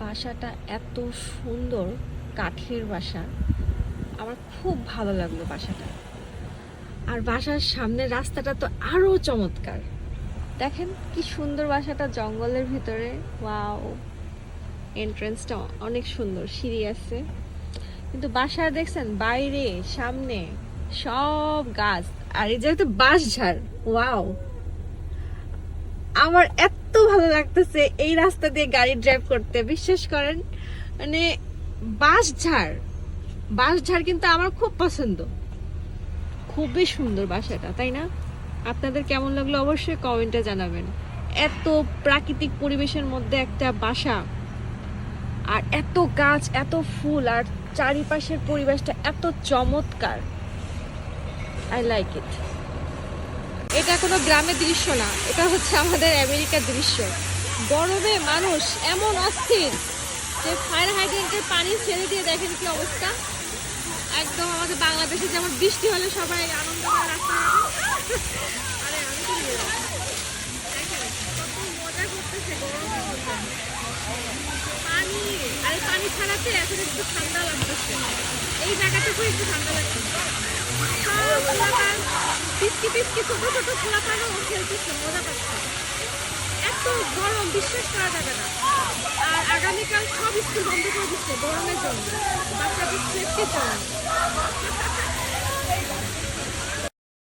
বাসাটা এত সুন্দর কাঠের বাসা। আমার খুব ভালো লাগল বাসাটা। আর বাসার সামনে রাস্তাটা তো আরও চমৎকার। দেখেন কি সুন্দর বাসাটা জঙ্গলের ভিতরে। ওয়াও। এন্ট্রান্সটা অনেক সুন্দর, সিঁড়ি আছে। কিন্তু বাসার দেখছেন, বাইরে, সামনে সব গাছ। আর এই যেহেতু বাঁশ ঝাড় ওয়াও। আমার এত ভালো লাগতেছে এই রাস্তা দিয়ে গাড়ি ড্রাইভ করতে, বিশ্বাস করেন? মানে বাঁশ ঝাড় বাঁশ ঝাড় কিন্তু আমার খুব পছন্দ। খুবই সুন্দর বাসাটা তাই না? আপনাদের কেমন লাগল অবশ্যই কমেন্টে জানাবেন। এত প্রাকৃতিক পরিবেশের মধ্যে একটা বাসা, আর এত গাছ, এত ফুল, আর চারিপাশের পরিবেশটা এত চমৎকার। আই লাইক ইট এটা কোনো গ্রামের দৃশ্য না এটা হচ্ছে আমাদের আমেরিকার দৃশ্য। গরমে মানুষ এমন অস্থির যে ফায়ার হাইড্রেন্টের পানি ছেড়ে দিয়ে দেখেন কি অবস্থা। একদম আমাদের বাংলাদেশে যেমন বৃষ্টি হলে সবাই আনন্দ করে রাস্তা আরে আমি তো নিয়ে যাব। দেখেন, কত মজা করতেছে পানি এখন একটু ঠান্ডা লাগতেছে। এই জায়গাটুকু একটু ঠান্ডা পোলাপান পিচকি পিচকি ছোট ছোট পোলাপানও খেলতেছে মজা পাচ্ছে। এত গরম বিশ্বাস করা যাবে না। আর আগামীকাল সব স্কুল বন্ধ করে দিচ্ছে গরমের জন্য। বাচ্চাদের সেফটির জন্য।